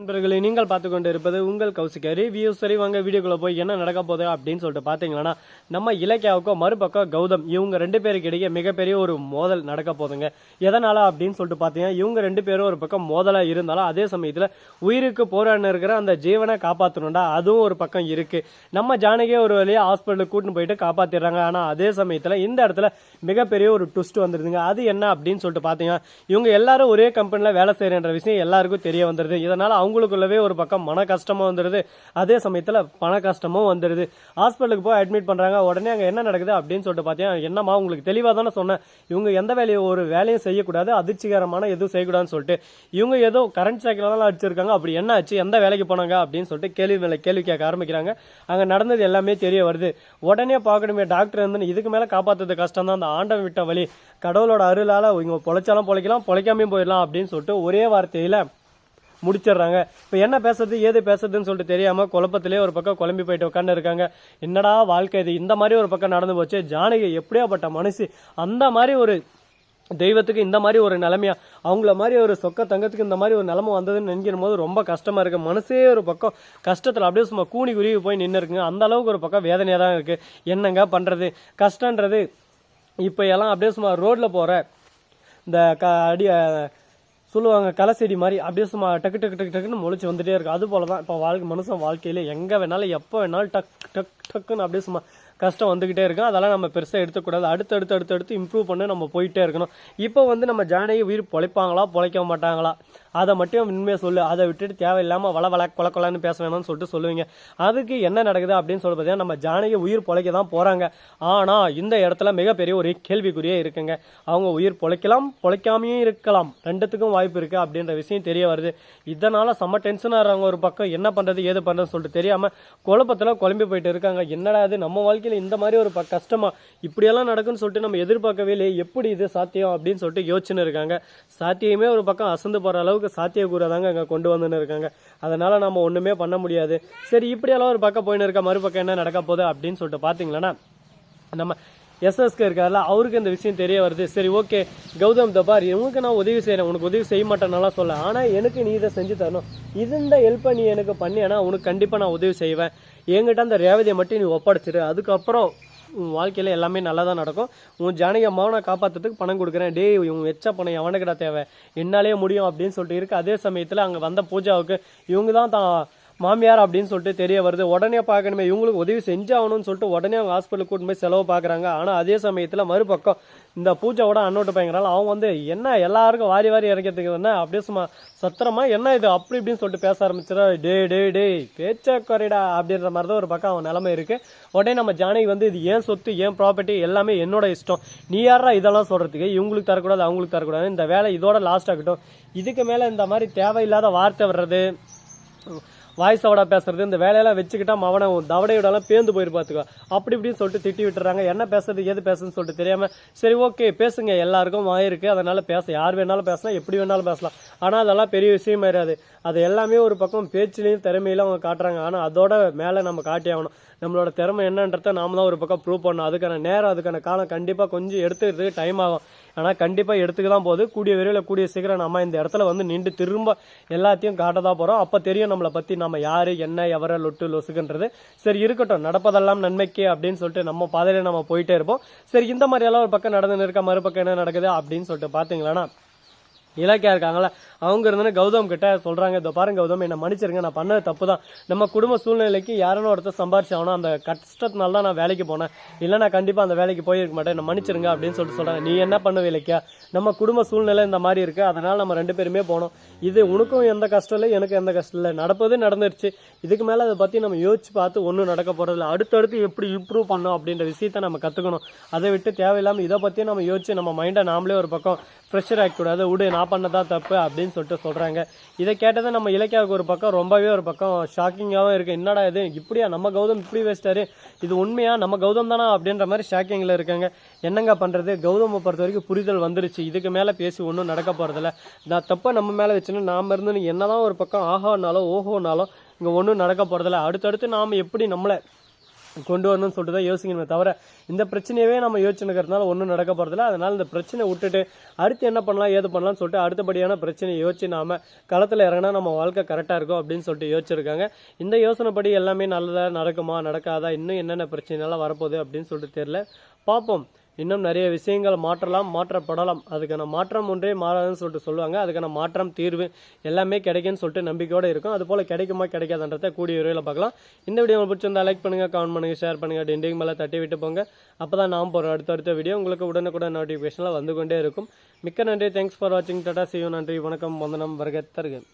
நண்பர்களை நீங்கள் பார்த்து கொண்டு இருப்பது உங்கள் கௌசிக்க ரிவ்யூ சரி வாங்க வீடியோக்குள்ள போய் என்ன நடக்க போகுது அப்படின்னு சொல்லிட்டு பார்த்தீங்கன்னா நம்ம இலக்கியாவுக்கும் மறுபக்கம் கௌதம் இவங்க ரெண்டு பேருக்கு இடையே மிகப்பெரிய ஒரு மோதல் நடக்க போகுதுங்க. எதனால அப்படின்னு சொல்லிட்டு பார்த்தீங்கன்னா இவங்க ரெண்டு பேரும் ஒரு பக்கம் மோதலா இருந்தாலும் அதே சமயத்தில் உயிருக்கு போராடின இருக்கிற அந்த ஜீவனை காப்பாற்றணும்டா அதுவும் ஒரு பக்கம் இருக்கு. நம்ம ஜானகியை ஒரு வழியாக ஹாஸ்பிட்டலுக்கு கூட்டின்னு போயிட்டு காப்பாத்திடுறாங்க. ஆனால் அதே சமயத்தில் இந்த இடத்துல மிகப்பெரிய ஒரு ட்விஸ்ட் வந்துருதுங்க. அது என்ன அப்படின்னு சொல்லிட்டு பார்த்தீங்கன்னா இவங்க எல்லாரும் ஒரே கம்பெனியில் வேலை செய்யறன்ற விஷயம் எல்லாருக்கும் தெரிய வந்துருது. இதனால அவங்களுக்குள்ளவே ஒரு பக்கம் மன கஷ்டமும் வந்துடுது அதே சமயத்தில் பண கஷ்டமும் வந்துடுது ஹாஸ்பிட்டலுக்கு போய் அட்மிட் பண்ணுறாங்க உடனே அங்கே என்ன நடக்குது அப்படின்னு சொல்லிட்டு பார்த்தீங்கன்னா என்னம்மா உங்களுக்கு தெளிவாக தானே சொன்னேன். இவங்க எந்த வேலையை ஒரு வேலையும் செய்யக்கூடாது அதிர்ச்சிகரமான எதுவும் செய்யக்கூடாதுன்னு சொல்லிட்டு. இவங்க ஏதோ கரண்ட் சைக்கிளெல்லாம் அடிச்சிருக்காங்க. அப்படி என்ன ஆச்சு? எந்த வேலைக்கு போனாங்க? அப்படின்னு சொல்லிட்டு கேள்வி மேலே கேள்வி கேட்க ஆரம்பிக்கிறாங்க. அங்கே நடந்தது எல்லாமே தெரிய வருது. உடனே பார்க்கணுமே டாக்டர் வந்து இதுக்கு மேலே காப்பாற்றுறது கஷ்டம் தான் அந்த ஆண்டம் விட்ட வழி. கடவுளோட அருளால் இவங்க பொழைச்சாலும் பொழைக்கலாம் பொழைக்காமையும் போயிடலாம் அப்படின்னு சொல்லிட்டு ஒரே வார்த்தையில் முடிச்சிடுறாங்க. இப்போ என்ன பேசுறது ஏது பேசுறதுன்னு சொல்லிட்டு தெரியாம குழப்பத்திலே ஒரு பக்கம் குழம்பி போயிட்டு உட்காந்து இருக்காங்க. என்னடா வாழ்க்கை இது? இந்த மாதிரி ஒரு பக்கம் நடந்து போச்சு. ஜானகி எப்படியாப்பட்ட மனுஷி? அந்த மாதிரி ஒரு தெய்வத்துக்கு இந்த மாதிரி ஒரு நிலைமையா? அவங்கள மாதிரி ஒரு சொக்க தங்கத்துக்கு இந்த மாதிரி ஒரு நிலைமை வந்ததுன்னு நினைக்கிற போது ரொம்ப கஷ்டமா இருக்கு. மனசே ஒரு பக்கம் கஷ்டத்தில் அப்படியே சும்மா கூனி குருவி போய் நின்று இருக்குங்க அந்த அளவுக்கு ஒரு பக்கம் வேதனையாக தான் இருக்கு. என்னங்க பண்றது? கஷ்டன்றது இப்போ எல்லாம் அப்படியே சும்மா ரோட்ல போற இந்த க அடி சொல்லுவாங்க களை செடி மாதிரி அப்படியே சும்மா டக்கு டக்கு டக்கு டக்குன்னு முளைச்சு வந்துட்டே இருக்கு அது போல தான் இப்போ வாழ்க்கை மனுஷன் வாழ்க்கையில எங்கே வேணாலும் எப்போ வேணாலும் டக் டக் டக்குன்னு அப்படியே சும்மா கஷ்டம் வந்துகிட்டே இருக்கும். அதெல்லாம் நம்ம பெருசாக எடுத்துக்கூடாது. அடுத்து அடுத்து அடுத்து அடுத்து இம்ப்ரூவ் பண்ணி நம்ம போயிட்டே இருக்கணும். இப்போ வந்து நம்ம ஜானகி உயிர் பொழைப்பாங்களா பொழைக்க மாட்டாங்களா? அதை மட்டும் உண்மையை சொல்லு. அதை விட்டுட்டு தேவையில்லாமல் வள வள கொல கொலன்னு பேச வேணாம்னு சொல்லிட்டு சொல்லுவீங்க. அதுக்கு என்ன நடக்குது அப்படின்னு சொல்லி பார்த்தீங்கன்னா நம்ம ஜானகி உயிர் பொழைக்க தான் போகிறாங்க ஆனால் இந்த இடத்துல மிகப்பெரிய ஒரு கேள்விக்குறியே இருக்குங்க. அவங்க உயிர் பொழைக்கலாம் பொழைக்காமையும் இருக்கலாம். ரெண்டுத்துக்கும் வாய்ப்பு இருக்குது அப்படின்ற விஷயம் தெரிய வருது. இதனால் செம்ம டென்ஷனாக இருக்காங்க ஒரு பக்கம். என்ன பண்ணுறது ஏது பண்ணுறதுன்னு சொல்லிட்டு தெரியாமல் குழப்பத்தில் குழம்பி போயிட்டு இருக்காங்க. என்னடா இது நம்ம வாழ்க்கையில் இந்த மாதிரி ஒரு ப கஷ்டமா இப்படியெல்லாம் நடக்குன்னு சொல்லிட்டு நம்ம எதிர்பார்க்கவே இல்லையே. எப்படி இது சாத்தியம் அப்படின்னு சொல்லிட்டு யோசிச்சுன்னு இருக்காங்க. சாத்தியமே ஒரு பக்கம் அசந்து போகிற அளவுக்கு சாத்தியக்கூற தாங்க அங்கே கொண்டு வந்துன்னு இருக்காங்க. அதனால நம்ம ஒன்றுமே பண்ண முடியாது. சரி இப்படியெல்லாம் ஒரு பக்கம் போயின்னு இருக்க மறுபக்கம் என்ன நடக்க போகுது அப்படின்னு சொல்லிட்டு பார்த்தீங்களன்னா நம்ம எஸ்எஸ்கே இருக்கார்ல அவருக்கு இந்த விஷயம் தெரிய வருது. சரி ஓகே கௌதம் தபார் இவனுக்கு நான் உதவி செய்கிறேன் உனக்கு உதவி செய்ய மாட்டேன்னாலாம் சொல்ல. ஆனால் எனக்கு நீ இதை செஞ்சு தரணும். இந்த ஹெல்ப்பை நீ எனக்கு பண்ணியானா உனக்கு கண்டிப்பாக நான் உதவி செய்வேன். என்கிட்ட அந்த ரேவதியை மட்டும் நீ ஒப்படைச்சிரு. அதுக்கப்புறம் உன் வாழ்க்கையில் எல்லாமே நல்லா தான் நடக்கும். உன் ஜானகி அம்மாவை நான் காப்பாற்றுறதுக்கு பணம் கொடுக்குறேன். டேய் இவன் வச்ச பணம் எவனுக்குடா தேவை. என்னாலே முடியும் அப்படின்னு சொல்லிட்டு இருக்கு. அதே சமயத்தில் அங்கே வந்த பூஜாவுக்கு இவங்க தான் தான் மாமியார் அப்படின்னு சொல்லிட்டு தெரிய வருது. உடனே பார்க்கணுமே இவங்களுக்கு உதவி செஞ்சாகணும்னு சொல்லிட்டு உடனே அவங்க ஹாஸ்பிட்டலுக்கு கூட்டு போய் செலவு பார்க்குறாங்க. ஆனால் அதே சமயத்தில் மறுபக்கம் இந்த பூஜாவோட அண்ணோட்டு பயங்கரால அவங்க வந்து என்ன எல்லாருக்கும் வாரி வாரி இறக்கிறதுக்கு என்ன? அப்படியே சும்மா சத்திரமா என்ன இது? அப்படி இப்படின்னு சொல்லிட்டு பேச ஆரம்பிச்சிடா டே டே டே பேச்ச குறைடா அப்படின்ற மாதிரி தான் ஒரு பக்கம் அவன் நிலமை இருக்கு. உடனே நம்ம ஜானகி வந்து இது ஏன் சொத்து ஏன் ப்ராப்பர்ட்டி எல்லாமே என்னோட இஷ்டம். நீ யாரா இதெல்லாம் சொல்கிறதுக்கு இவங்களுக்கு தரக்கூடாது அவங்களுக்கு தரக்கூடாது இந்த வேலை இதோட லாஸ்ட் ஆகட்டும் இதுக்கு மேலே இந்த மாதிரி தேவையில்லாத வார்த்தை வர்றது வாய்ஸோட பேசுறது. இந்த வேலையெல்லாம் வச்சுக்கிட்டா அவனை தவடையோடலாம் பேந்து போயிருப்பாத்துக்கோ அப்படி இப்படின்னு சொல்லிட்டு திட்டி விட்டுறாங்க. என்ன பேசுறது எது பேசுன்னு சொல்லிட்டு தெரியாம சரி ஓகே பேசுங்க. எல்லாருக்கும் வாயிருக்கு அதனால பேச யார் வேணாலும் பேசலாம் எப்படி வேணாலும் பேசலாம். ஆனா அதெல்லாம் பெரிய விஷயம் கிடையாது. அது எல்லாமே ஒரு பக்கம் பேச்சுலையும் திறமையிலும் அவங்க காட்டுறாங்க. ஆனா அதோட மேல நம்ம காட்டி ஆகணும். நம்மளோட திறமை என்னன்றத நாம தான் ஒரு பக்கம் ப்ரூவ் பண்ணணும். அதுக்கான நேரம் அதுக்கான காலம் கண்டிப்பா கொஞ்சம் எடுத்துக்கிறதுக்கு டைம் ஆகும். ஆனால் கண்டிப்பாக எடுத்துக்க தான் போகுது. கூடிய விரைவில் கூடிய சீக்கிரம் நம்ம இந்த இடத்துல வந்து நின்று திரும்ப எல்லாத்தையும் காட்ட தான் போகிறோம் அப்போ தெரியும் நம்மளை பத்தி நம்ம யாரு என்ன எவர லொட்டு லொசுக்குன்றது. சரி இருக்கட்டும். நடப்பதெல்லாம் நன்மைக்கு அப்படின்னு சொல்லிட்டு நம்ம பாதையில நம்ம போயிட்டே இருப்போம். சரி இந்த மாதிரி எல்லாம் ஒரு பக்கம் நடந்து இருக்க மறுபக்கம் என்ன நடக்குது அப்படின்னு சொல்லிட்டு பாத்தீங்களா இலக்கியா இருக்காங்களா அவங்க இருந்தோன்னே கௌதம் கிட்ட சொல்றாங்க இதோ பாருங்க கௌதம் என்ன மன்னிச்சிருங்க நான் பண்ணது தப்பு தான். நம்ம குடும்ப சூழ்நிலைக்கு யாரும் ஒருத்தர் சம்பாரிச்சு ஆகணும் அந்த கஷ்டத்தினால தான் நான் வேலைக்கு போனேன். இல்லை நான் கண்டிப்பாக அந்த வேலைக்கு போயிருக்க மாட்டேன். என்ன மன்னிச்சிருங்க அப்படின்னு சொல்லிட்டு சொல்றாங்க. நீ என்ன பண்ணுவ இலக்கியா? நம்ம குடும்ப சூழ்நிலை இந்த மாதிரி இருக்கு. அதனால நம்ம ரெண்டு பேருமே போனோம். இது உனக்கும் எந்த கஷ்டம் இல்லை எனக்கு எந்த கஷ்டம் இல்லை. நடப்பது நடந்துருச்சு. இதுக்கு மேலே அதை பற்றி நம்ம யோசிச்சு பார்த்து ஒன்றும் நடக்க போகிறதில்ல அடுத்தடுத்து எப்படி இம்ப்ரூவ் பண்ணோம் அப்படின்ற விஷயத்தை நம்ம கற்றுக்கணும் அதை விட்டு தேவையில்லாமல் இதை பற்றியும் நம்ம யோசிச்சு நம்ம மைண்டை நாமளே ஒரு பக்கம் ப்ரெஷர் ஆகக்கூடாது விடு நான் பண்ணதா தப்பு அப்படின்னு சொல்லிட்டு சொல்கிறாங்க இதை கேட்டதை நம்ம இலக்கியாவுக்கு ஒரு பக்கம் ரொம்பவே ஒரு பக்கம் ஷாக்கிங்காகவும் இருக்குது என்னடா இது? இப்படியா? நம்ம கௌதம் இப்படி வேஸ்ட்டாரு. இது உண்மையாக நம்ம கௌதம் தானா? அப்படின்ற மாதிரி ஷாக்கிங்கில் இருக்காங்க. என்னங்க பண்ணுறது கௌதமை பொறுத்த வரைக்கும் புரிதல் வந்துருச்சு. இதுக்கு மேலே பேசி ஒன்றும் நடக்க போகிறதில்ல நான் தப்பை நம்ம மேலே வச்சுன்னு நாம இருந்து என்னதான் ஒரு பக்கம் ஆஹோனாலும் ஓஹோனாலும் இங்கே ஒன்றும் நடக்க போகிறதில்ல அடுத்தடுத்து நாம் எப்படி நம்மளை கொண்டு வரணும்னு சொல்லிட்டு தான் யோசிக்கணுமே தவிர இந்த பிரச்சனையவே நம்ம யோசிச்சுக்கிறதுனால ஒன்றும் நடக்க போகிறதில்ல அதனால் இந்த பிரச்சனை விட்டுட்டு அடுத்து என்ன பண்ணலாம் ஏது பண்ணலாம்னு சொல்லிட்டு அடுத்தபடியான பிரச்சனையை யோசிச்சு நாம களத்தில் இறங்கினா நம்ம வாழ்க்கை கரெக்டாக இருக்கும் அப்படின்னு சொல்லிட்டு யோசிச்சிருக்காங்க. இந்த யோசனைப்படி எல்லாமே நல்லதாக நடக்குமா நடக்காதா இன்னும் என்னென்ன பிரச்சனைலாம் வரப்போகுது அப்படின்னு சொல்லிட்டு தெரியல. பார்ப்போம். இன்னும் நிறைய விஷயங்கள் மாற்றலாம் மாற்றப்படலாம். அதுக்கான மாற்றம் ஒன்றே மாறாதுன்னு சொல்லிட்டு சொல்லுவாங்க. அதுக்கான மாற்றம் தீர்வு எல்லாமே கிடைக்கும்னு சொல்லிட்டு நம்பிக்கையோடு இருக்கும். அது போல் கிடைக்குமா கிடைக்காதுன்றதை கூடிய விரைவில் பார்க்கலாம். இந்த வீடியோ உங்களுக்கு பிடிச்சிருந்தா லைக் பண்ணுங்கள் கமெண்ட் பண்ணுங்கள் ஷேர் பண்ணுங்கள் டெண்டிங் மேலே தட்டி விட்டு போங்க. அப்போ தான் நாம் போகிற அடுத்தடுத்த வீடியோ உங்களுக்கு உடனுக்குடன் நோட்டிஃபிகேஷனில் வந்து கொண்டே இருக்கும். மிக்க நன்றி. தேங்க்ஸ் ஃபார் வாட்சிங் டாடா சியூ நன்றி. வணக்கம். வந்தனம். வருக தருக.